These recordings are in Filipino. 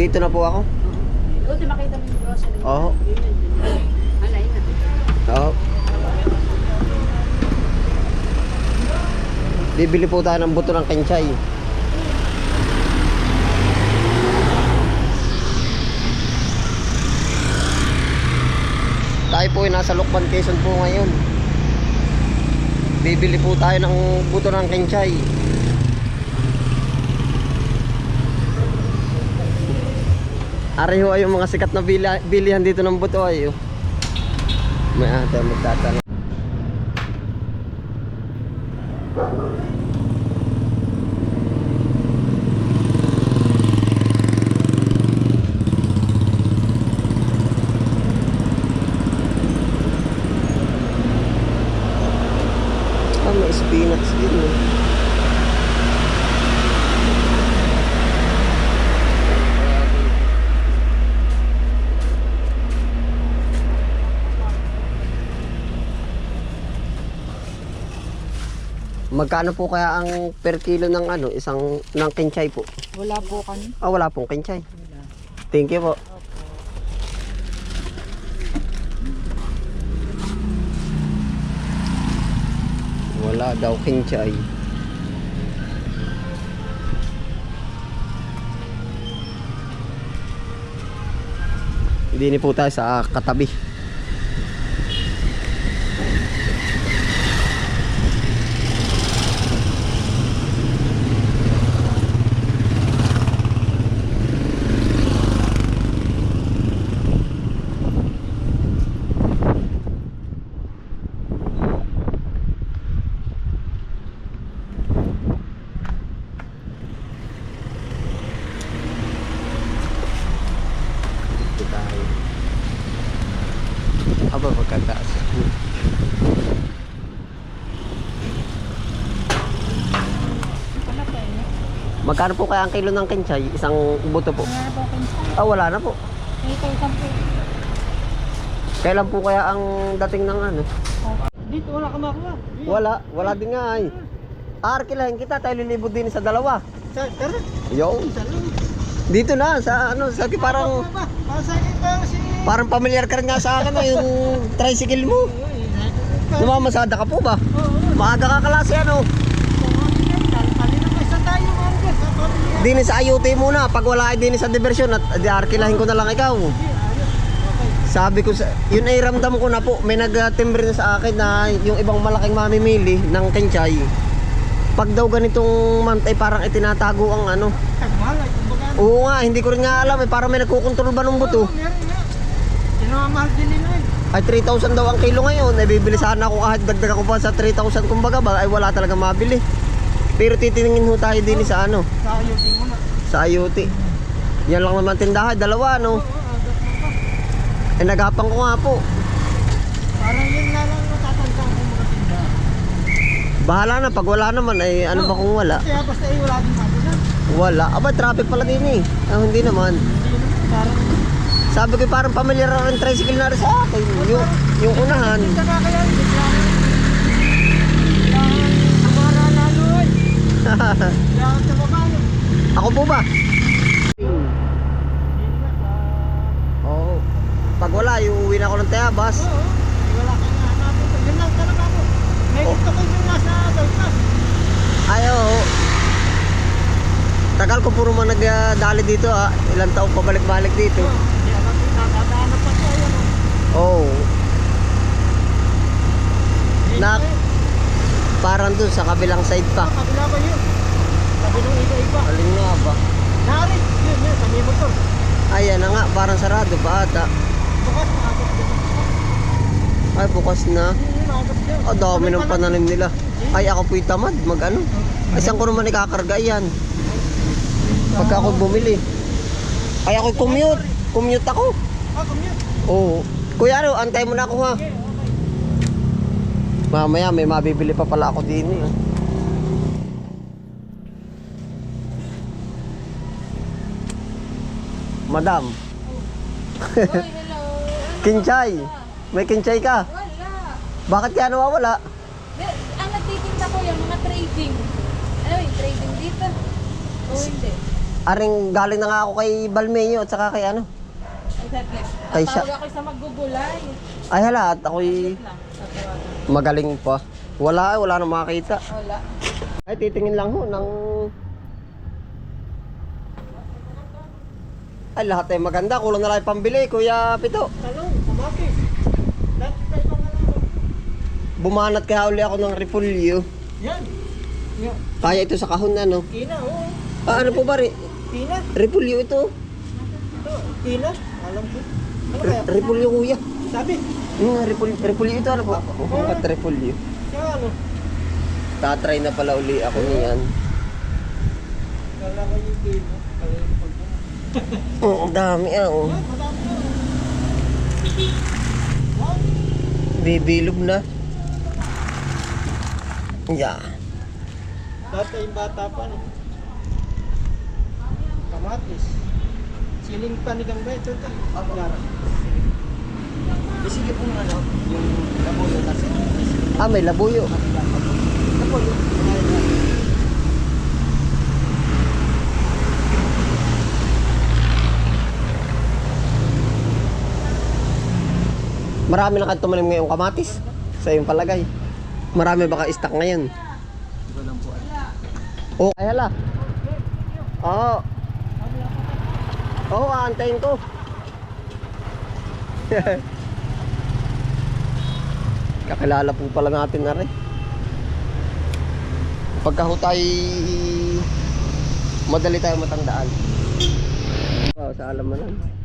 Dito na po ako. Buti makita mo yung grocery. Oo. Alay na. Oo. Bibili po tayo ng buto ng kenchay. Tayo po ay nasa Lokban, Quezon po ngayon. Bibili po tayo ng buto ng kenchay. Areho ay yung mga sikat na bilihan dito ng buto ay. oh. May ate magtatanong. Ah, may spinach din eh. Magkano po kaya ang per kilo ng ano, isang ng kinchay po? Wala po kami. Ah, wala pong kinchay. Thank you po. Wala daw kinchay. Hindi po tayo sa katabi. Dito tayo. Aba, magkataas. Wala po eh. Magkano po kaya ang kilo ng kinchay? Isang buto po. Wala po sa. Ah, wala na po. Kailan po kaya ang dating ng ano? Dito wala ka makuha. Wala, wala din nga ay. Arkilahin kita, tayo lilibot din sa dalawa. Tara. Yo. Dito na, sa ano, sa parang, parang familiar ka rin nga sa akin, no, yung tricycle mo. Namamasada ka po ba? Maaga ka kalasi, ano? Dini sa ayuti muna, pag wala ay dini sa diversyon at arkilahin ko na lang ikaw. Sabi ko sa, yun ay ramdam ko na po, may nagtimbre na sa akin na yung ibang malaking mamimili ng kenchay. Pag daw ganitong month ay parang itinatago ang ano. Oo nga, hindi ko rin nga alam eh, parang may nagkukontrol ba ng buto. Sinamahal din eh. Ay 3,000 daw ang kilo ngayon, ay bibili sana ako kahit dagdag ako pa sa 3,000 kumbaga ba, ay wala talaga mabili. Pero titingin ho tayo din sa ano, Sa ayusin mo na. sa IoT. Yan lang naman tindahan, dalawa no. Eh nagapang ko nga po. Parang yun na lang natatanda ko mga tindahan. Bahala na, pag wala naman ay ano ba kung wala? Kaya basta eh wala din ako na. Wala. Aba, traffic pala din eh. Ah, hindi naman. Hindi naman. Parang... Sabi ko parang familiar ang tricycle na rin sa akin. Yung, yung unahan. Hindi ka kaya hindi ka. Amara lalo eh. Kaya sa baba no. Ako po ba? Oo. Pag wala, uuwi na ako ng Tayabas. Oo. Wala kang hanapin. Yun lang talaga ako. May Oh. gusto ko yung nasa bypass. Ay, oo. Tagal ko puro man nagdali dito ah. Ilang taon pabalik-balik dito. Oo. Nakadaan pa siya yan. oh. Oo. Nak- eh. Parang dun sa kabilang side pa. Kabila ba yun? Sabi nung iba-iba. Alin nga ba? Nari. Yun yun. Sa may motor. Ayan na nga, parang sarado pa ata. Bukas nakakot dyan. Ay, bukas na. Hmm. Ang dami ng pananim nila. Ay, ako po'y tamad. Mag ano? Ay, saan ko naman ikakarga yan? Pagka ako bumili. Ay, ako commute. Commute ako. Ah, commute. Oo. Kuya, ano, antay mo na ako ha. Mamaya, may mabibili pa pala ako din eh. Madam, Uy, hello. kinchay. May kinchay ka. Wala. Bakit kaya nawawala? Ang nagtitinda ko yung mga trading. Ano yung trading dito? O hindi? Aring galing na nga ako kay Balmeyo at saka kay ano. Ay, Ay, siya- Tawag ako sa maggugulay. Ay hala, at ako'y magaling pa. Wala, wala na makakita. Wala. Ay, titingin lang ho ng... Ay, lahat ay maganda. Kulang na lang pambili, Kuya Pito. Talong, kamatis. Lahat tayo pang ano. Bumanat kaya uli ako ng repulyo. Yan. Yan. Kaya ito sa kahon na, no? Kina, oo. Ah, ano po ba? Re Kina. repulyo ito. Ito, kina. Alam ko. Ano kaya? Re repulyo, kuya. Sabi, Hmm, repulyo, repulyo ito, ano po? Oh, ba't repulyo? siya ano? Tatry na pala uli ako niyan. Kala ko yung kina. Kala yung. Oo, ang dami ah, oh. Bibilog na. Yeah. Dati yung bata pa, no? Kamatis. Siling panigang ba ito? Ako. Sige po ano, yung labuyo kasi. Ah, may labuyo. Labuyo. Marami na tumanim ngayong kamatis sa iyong palagay. Marami baka stock ngayon. Oh, ay hala. Oo. Oo, aantayin ko. Kakilala po pala natin na rin. Pagka ho tayo madali tayo matandaan. Oo, sa alam mo na.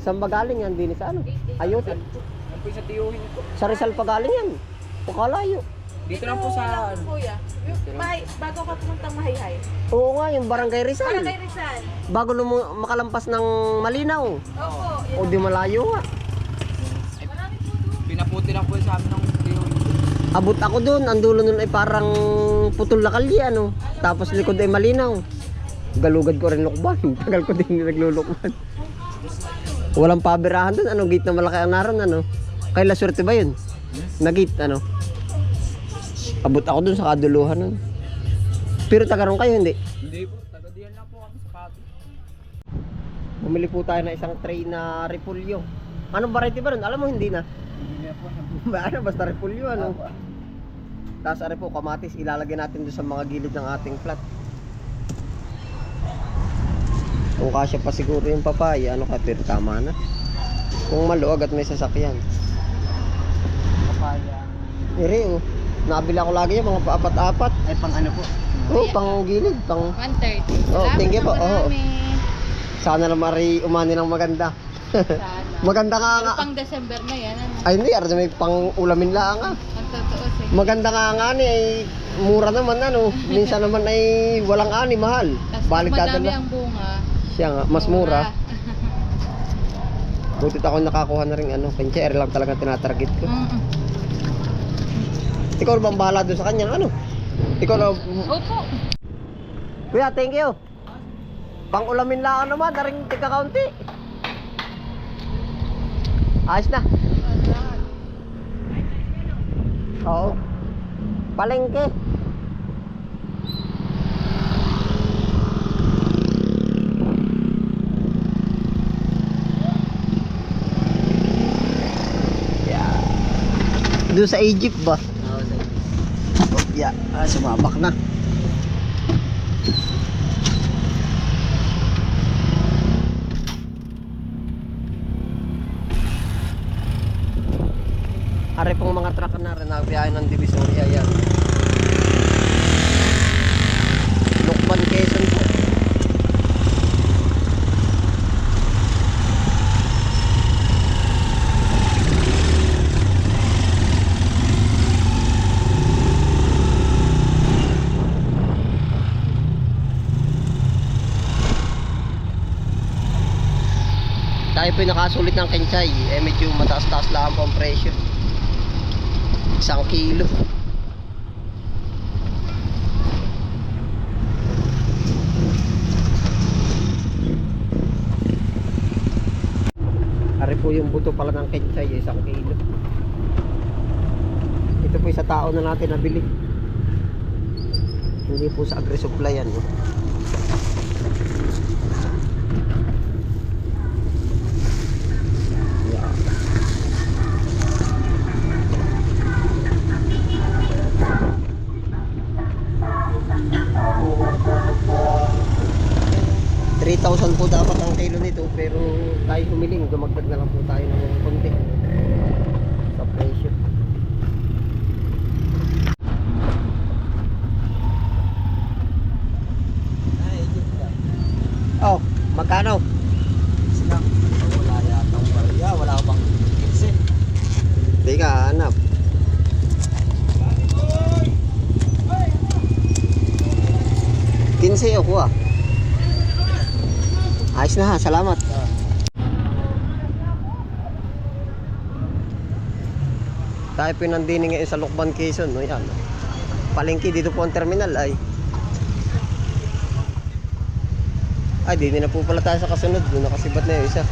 Saan ba galing yan? Dini sa ano? Ayote. Yan po yung sa tiyuhin ko. Sa Rizal pa galing yan. Pakalayo. Dito lang po sa... ano, Kuya. Yung Mahay, bago ka pumunta mahayhay. Oo nga, yung Barangay Rizal. kay Rizal. Bago lumu- makalampas ng Malinaw. Opo. O di malayo nga. Pinaputi lang po sa amin ng tiyuhin. Abot ako doon. Ang dulo nun ay parang putol na kalye, ano. Tapos likod ay Malinaw. Galugad ko rin lukban. Tagal ko din naglulukban. Walang pabirahan doon. Ano, gate na malaki ang naroon, ano. Kay La Suerte ba yun? Na gate, ano. Abot ako doon sa kaduluhan nun. Pero tagaroon kayo, hindi. Hindi po, taga diyan lang po kami sa Pato. Bumili po tayo ng isang tray na repulyo. Anong variety ba nun? Alam mo, hindi na. Hindi na po. Ba, ano, basta repulyo, ano. Tapos ano po, kamatis, ilalagay natin doon sa mga gilid ng ating flat. Kung kasya pa siguro yung papaya, ano ka, pero tama na. Kung maluwag at may sasakyan. Papaya. Ere, oh. Nabila ko lagi yung mga paapat-apat. Ay, pang ano po? Oh, pang gilid, pang... 130. Oh, thank you po. Oh. Sana na mari umani ng maganda. Sana. maganda nga nga. Pang December na yan. Ano? Ay hindi, arda may pang ulamin lang ah. Ang totoo. Maganda nga nga ni ay mura naman ano. Minsan naman ay walang ani, mahal. Balik madami na ang bunga. Siya nga, mas mura. Butit ako nakakuha na rin ano, pincher lang talaga tinatarget ko. Mm-mm. Ikaw na bang bahala doon sa kanya, ano? Ikaw na, Opo. Kuya, thank you. Pang ulamin lang naman, daring tika kaunti. Ayos na. Oo. Palengke. Yeah. Doon sa Egypt ba? Oo, sir. Oh, yeah. Ah, sumabak na. Are pong mga truck na rin nagbiyahe ng Divisoria yan. Lukban, Quezon po. Tayo po nakasulit ng kenchay. Eh medyo mataas-taas lang ang presyo. Isang kilo. Ari po yung buto pala ng kenchay, isang kilo. Ito po sa tao na natin nabili. Hindi po sa agri-supply yan. No? 3,000 po dapat ang kilo nito pero tayo humiling, dumagdag na lang po tayo ng konti sa presyo. Oh, magkano? Silang, wala yata ang barya, wala bang 15. Teka, hanap. Kinse ako ah. Ayos na ha, salamat. Tayo pinandini ngayon sa Lukban, Quezon. No, yan. Palengke dito po ang terminal ay. Ay, di na po pala tayo sa kasunod. Doon nakasibat na yung isa.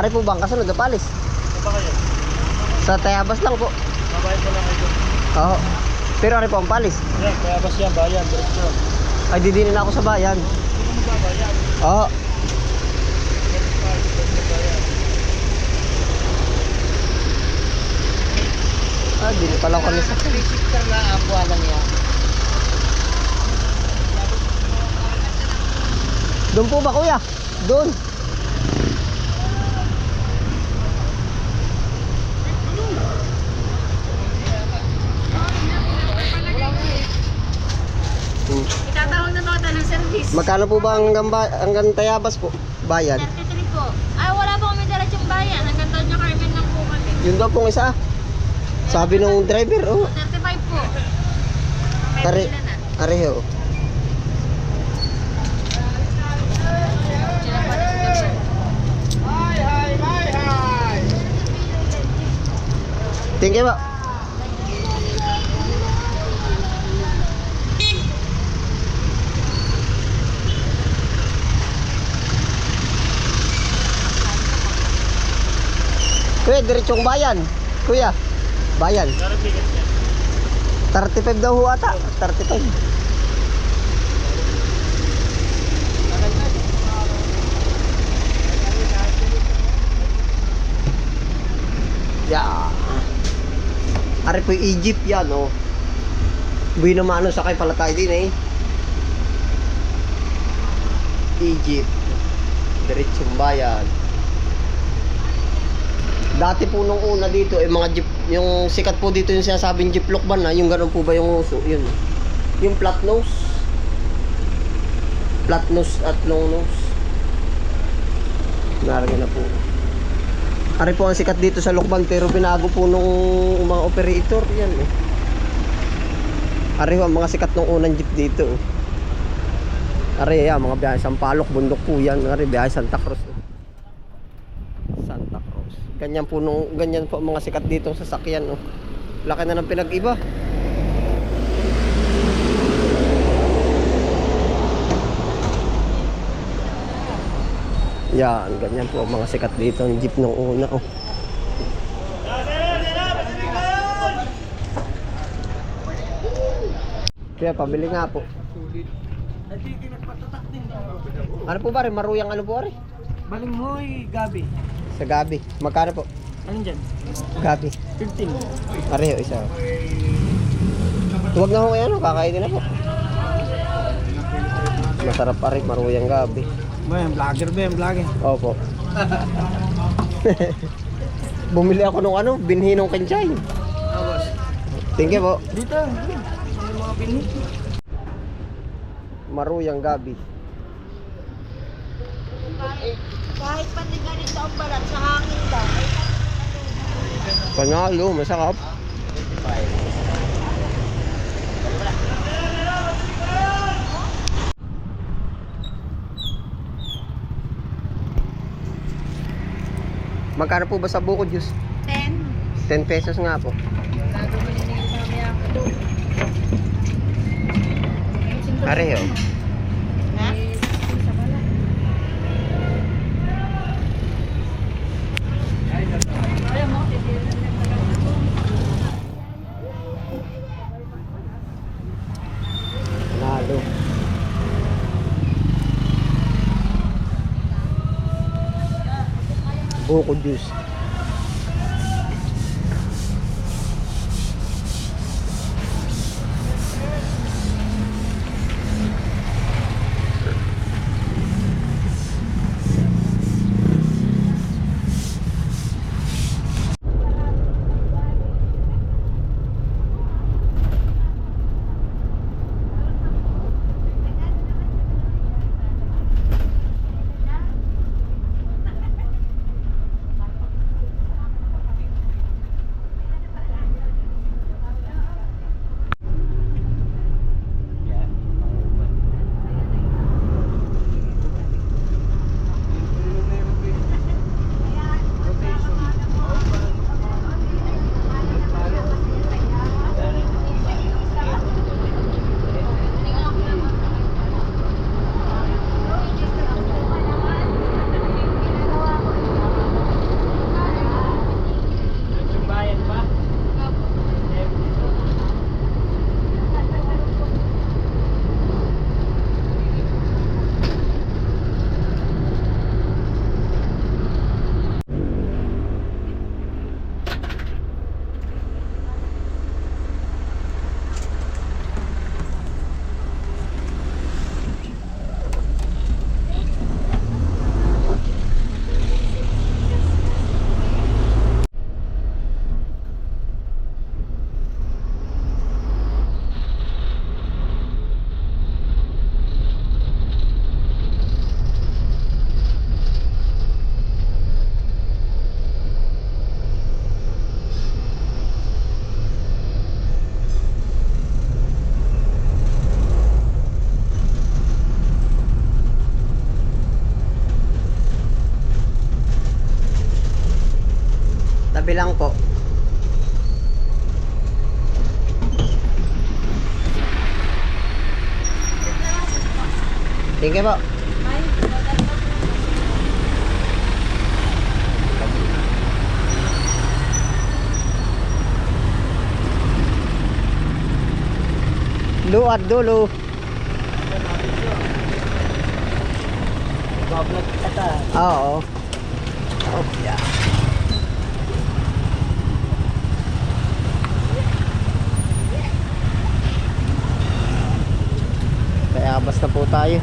Ari po bang kasunod na palis? Ba kayo? Sa Tayabas lang po. Mabayad mo lang kayo. Oo. Pero ari po ang palis. Yan, kaya bas yan, bayan, diretso. Ay, didinin ako sa bayan. Sino mo babayan? Oo. Ah, dili pa lang kami sa... Picture na ako alam niya. Doon po ba kuya? Doon. Hmm. Itatawag na ng service. Magkano po ba ang gamba, hanggang Tayabas po? Bayan? 33 po. Ay, wala po kami diretsong bayan. Hanggang Tonya Carmen lang po kami. Yun daw pong isa. Sabi nung driver, oh. 35 po. May Tari, pila na. areho. Sila pa Thank you ba? Kuya, diretsong bayan. Kuya, bayan. 35 daw ho ata. 35. Yeah. Ari po Egypt yan, oh. Buwi naman ano sakay pala tayo din, eh. Egypt. Diretsong bayan. Dati po nung una dito, eh, mga jeep, yung sikat po dito yung sinasabing jeep lokban na, yung ganun po ba yung uso? Yun. Yung flat nose. Flat nose at long nose. Naragyan na po. Ari po ang sikat dito sa Lokban pero binago po nung mga operator yan eh. Ari po ang mga sikat nung unang jeep dito. oh. Ari yan, mga biyahe Sampalok, bundok po yan. Ari biyahe Santa Cruz. oh. Ganyan po nung ganyan po mga sikat dito sa sakyan oh. Laki na ng pinag-iba. Yan, ganyan po mga sikat dito ng jeep nung una oh. Kaya pabili nga po. Ano po ba rin? Maruyang ano po rin? Balinghoy, Gabi. Sa gabi. Magkano po? Anong dyan? Gabi. 15. Pareho isa. Tuwag na ho ngayon, oh. kakainin na po. Masarap pa rin, maruyang gabi. Ba yan, vlogger ba yan, vlogger? Opo. Bumili ako nung ano, binhi nung kinchay. Tapos, Thank you po. dito. Ano mga binhi? Maruyang gabi. Kahit pati ang balat sa hangin lang. Panalo, masarap. Magkano po ba sa buko juice? 10. 10 pesos nga po. Pareho. Ha? Nalo. Buko juice. Lang po. Thank you po. Dulo. Bablog ka ta. Oo. Oh, yeah. Kaya basta po tayo.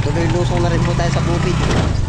Tuloy lusong na rin po tayo sa bukid.